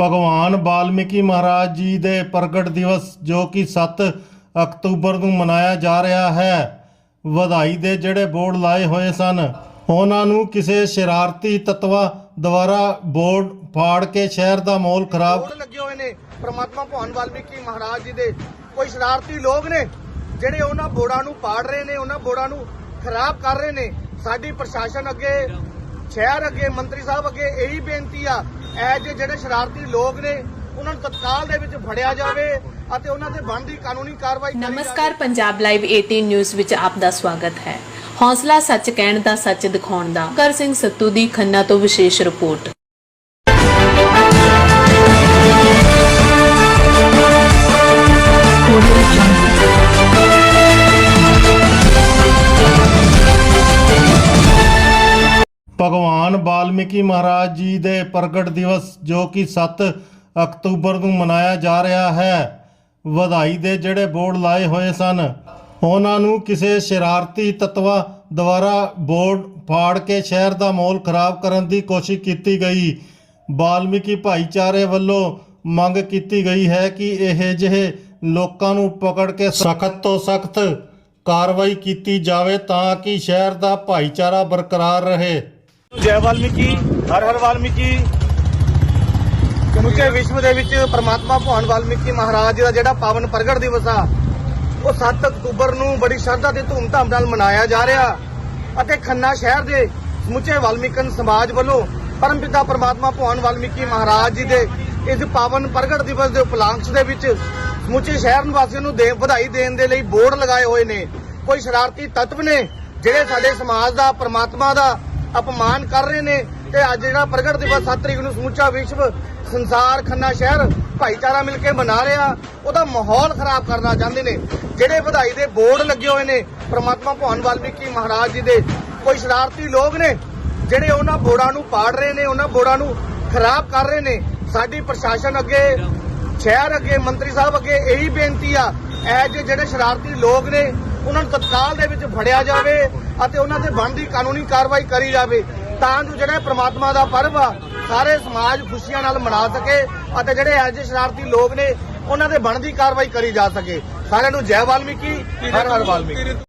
ਭਗਵਾਨ ਵਾਲਮੀਕੀ ਮਹਾਰਾਜ ਜੀ ਦੇ ਪ੍ਰਗਟ ਦਿਵਸ, ਜੋ ਕਿ 7 ਅਕਤੂਬਰ ਨੂੰ ਮਨਾਇਆ ਜਾ ਰਿਹਾ ਹੈ, ਵਧਾਈ ਦੇ ਜਿਹੜੇ ਬੋਰਡ ਲਾਏ ਹੋਏ ਸਨ, ਉਹਨਾਂ ਨੂੰ ਕਿਸੇ ਸ਼ਰਾਰਤੀ ਤੱਤਵਾ ਦੁਆਰਾ ਬੋਰਡ ਫਾੜ ਕੇ ਸ਼ਹਿਰ ਦਾ ਮਾਹੌਲ ਖਰਾਬ ਲੱਗੇ ਹੋਏ ਨੇ, ਪ੍ਰਮਾਤਮਾ ਭਗਵਾਨ ਵਾਲਮੀਕੀ ਮਹਾਰਾਜ ਜੀ ਦੇ। ਕੋਈ ਸ਼ਰਾਰਤੀ ਲੋਕ ਨੇ, ਜਿਹੜੇ ਉਹਨਾਂ ਬੋਰਡਾਂ ਨੂੰ ਪਾੜ ਰਹੇ ਨੇ, ਉਹਨਾਂ ਬੋਰਡਾਂ ਨੂੰ ਖਰਾਬ ਕਰ ਰਹੇ ਨੇ। ਸਾਡੀ ਪ੍ਰਸ਼ਾਸਨ ਅੱਗੇ, ਸ਼ਹਿਰ ਅੱਗੇ, ਮੰਤਰੀ ਸਾਹਿਬ ਅੱਗੇ ਇਹੀ ਬੇਨਤੀ ਆ ਐ ਜੇ ਜਿਹੜੇ ਸ਼ਰਾਰਤੀ ਲੋਕ ਨੇ, ਉਹਨਾਂ ਨੂੰ ਤਤਕਾਲ ਦੇ ਵਿੱਚ ਫੜਿਆ ਜਾਵੇ ਅਤੇ ਉਹਨਾਂ ਤੇ ਬਣਦੀ ਕਾਨੂੰਨੀ ਕਾਰਵਾਈ ਨਮਸਕਾਰ, ਪੰਜਾਬ ਲਾਈਵ 18 ਨਿਊਜ਼ ਵਿੱਚ ਆਪ ਦਾ ਸਵਾਗਤ ਹੈ। ਹੌਸਲਾ ਸੱਚ ਕਹਿਣ ਦਾ, ਸੱਚ ਦਿਖਾਉਣ ਦਾ। ਕਰ ਸਿੰਘ ਸੱਤੂ ਦੀ ਖੰਨਾ ਤੋਂ ਵਿਸ਼ੇਸ਼ ਰਿਪੋਰਟ। ਭਗਵਾਨ ਵਾਲਮੀਕੀ ਮਹਾਰਾਜ ਜੀ ਦੇ ਪ੍ਰਗਟ ਦਿਵਸ, ਜੋ ਕਿ 7 ਅਕਤੂਬਰ ਨੂੰ ਮਨਾਇਆ ਜਾ ਰਿਹਾ ਹੈ, ਵਧਾਈ ਦੇ ਜਿਹੜੇ ਬੋਰਡ ਲਾਏ ਹੋਏ ਸਨ, ਉਹਨਾਂ ਨੂੰ ਕਿਸੇ ਸ਼ਰਾਰਤੀ ਤੱਤਵਾ ਦੁਆਰਾ ਬੋਰਡ ਫਾੜ ਕੇ ਸ਼ਹਿਰ ਦਾ ਮਾਹੌਲ ਖਰਾਬ ਕਰਨ ਦੀ ਕੋਸ਼ਿਸ਼ ਕੀਤੀ ਗਈ। ਵਾਲਮੀਕੀ ਭਾਈਚਾਰੇ ਵੱਲੋਂ ਮੰਗ ਕੀਤੀ ਗਈ ਹੈ ਕਿ ਇਹ ਜਿਹੇ ਲੋਕਾਂ ਨੂੰ ਪਕੜ ਕੇ ਸਖਤ ਤੋਂ ਸਖਤ ਕਾਰਵਾਈ ਕੀਤੀ ਜਾਵੇ ਤਾਂ ਕਿ ਸ਼ਹਿਰ ਦਾ ਭਾਈਚਾਰਾ ਬਰਕਰਾਰ ਰਹੇ। ਜੈ ਵਾਲਮੀਕੀ, ਹਰ ਹਰ ਵਾਲਮੀਕੀ। ਸਮੁੱਚੇ ਵਿਸ਼ਵ ਦੇ ਵਿੱਚ ਪ੍ਰਮਾਤਮਾ ਭਗਵਾਨ ਵਾਲਮੀਕੀ ਮਹਾਰਾਜ ਜੀ ਦਾ ਜਿਹੜਾ ਪਾਵਨ ਪ੍ਰਗਟ ਦਿਵਸ ਆ, ਉਹ 7 ਅਕਤੂਬਰ ਨੂੰ ਬੜੀ ਸ਼ਰਧਾ ਤੇ ਧੂਮਧਾਮ ਨਾਲ ਮਨਾਇਆ ਜਾ ਰਿਹਾ ਅਤੇ ਖੰਨਾ ਸ਼ਹਿਰ ਦੇ ਸਮੁੱਚੇ ਵਾਲਮੀਕਨ ਸਮਾਜ ਵੱਲੋਂ ਪਰਮਪਿਤਾ ਪ੍ਰਮਾਤਮਾ ਭਗਵਾਨ ਵਾਲਮੀਕੀ ਮਹਾਰਾਜ ਜੀ ਦੇ ਇਸ ਪਾਵਨ ਪ੍ਰਗਟ ਦਿਵਸ ਦੇ ਉਪਲਕਸ਼ ਦੇ ਵਿੱਚ ਸਮੁੱਚੇ ਸ਼ਹਿਰ ਨਿਵਾਸੀਆਂ ਨੂੰ ਦੇ, ਵਧਾਈ ਦੇਣ ਦੇ ਲਈ ਬੋਰਡ ਲਗਾਏ ਹੋਏ ਨੇ। ਕੋਈ ਸ਼ਰਾਰਤੀ ਤੱਤਵ ਨੇ ਜਿਹੜੇ ਸਾਡੇ ਸਮਾਜ ਦਾ, ਪ੍ਰਮਾਤਮਾ ਦਾ ਅਪਮਾਨ ਕਰ ਰਹੇ ਨੇ ਤੇ ਅੱਜ ਜਿਹੜਾ ਪ੍ਰਗਟ ਦਿਵਸ 7 ਤਰੀਕ ਨੂੰ ਸਮੁੱਚਾ ਵਿਸ਼ਵ ਸੰਸਾਰ ਖੰਨਾ ਸ਼ਹਿਰ ਭਾਈਚਾਰਾ ਮਿਲ ਕੇ ਮਨਾ ਰਿਹਾ, ਉਹਦਾ ਮਾਹੌਲ ਖਰਾਬ ਕਰਨਾ ਚਾਹੁੰਦੇ ਨੇ। ਜਿਹੜੇ ਵਧਾਈ ਦੇ ਬੋਰਡ ਲੱਗੇ ਹੋਏ ਨੇ, ਪ੍ਰਮਾਤਮਾ ਭਗਵਾਨ ਵਾਲਮੀਕੀ ਮਹਾਰਾਜ ਜੀ ਦੇ, ਕੋਈ ਸ਼ਰਾਰਤੀ ਲੋਕ ਨੇ, ਜਿਹੜੇ ਉਹਨਾਂ ਬੋਰਡਾਂ ਨੂੰ ਪਾੜ ਰਹੇ ਨੇ, ਉਹਨਾਂ ਬੋਰਡਾਂ ਨੂੰ ਖਰਾਬ ਕਰ ਰਹੇ ਨੇ। ਸਾਡੀ ਪ੍ਰਸ਼ਾਸਨ ਅੱਗੇ, ਸ਼ਹਿਰ ਅੱਗੇ, ਮੰਤਰੀ ਸਾਹਿਬ ਅੱਗੇ ਇਹੀ ਬੇਨਤੀ ਆ ਐ ਜਿਹੜੇ ਸ਼ਰਾਰਤੀ ਲੋਕ ਨੇ ਉਹਨਾਂ ਨੂੰ ਤਤਕਾਲ ਦੇ ਵਿੱਚ ਫੜਿਆ ਜਾਵੇ ਅਤੇ ਉਹਨਾਂ ਤੇ ਬਣਦੀ ਕਾਨੂੰਨੀ ਕਾਰਵਾਈ ਕਰੀ ਜਾਵੇ ਤਾਂ ਜੋ ਜਿਹੜਾ ਪ੍ਰਮਾਤਮਾ ਦਾ ਪਰਵ ਆ ਸਾਰੇ ਸਮਾਜ ਖੁਸ਼ੀਆਂ ਨਾਲ ਮਨਾ ਸਕੇ ਅਤੇ ਜਿਹੜੇ ਐ ਜੇ ਸ਼ਰਾਰਤੀ ਲੋਕ ਨੇ ਉਹਨਾਂ ਤੇ ਬਣਦੀ ਕਾਰਵਾਈ ਕਰੀ ਜਾ ਸਕੇ। ਸਾਰਿਆਂ ਨੂੰ ਜੈ ਵਾਲਮੀਕੀ ਹਰ ਹਰ ਵਾਲਮੀਕੀ।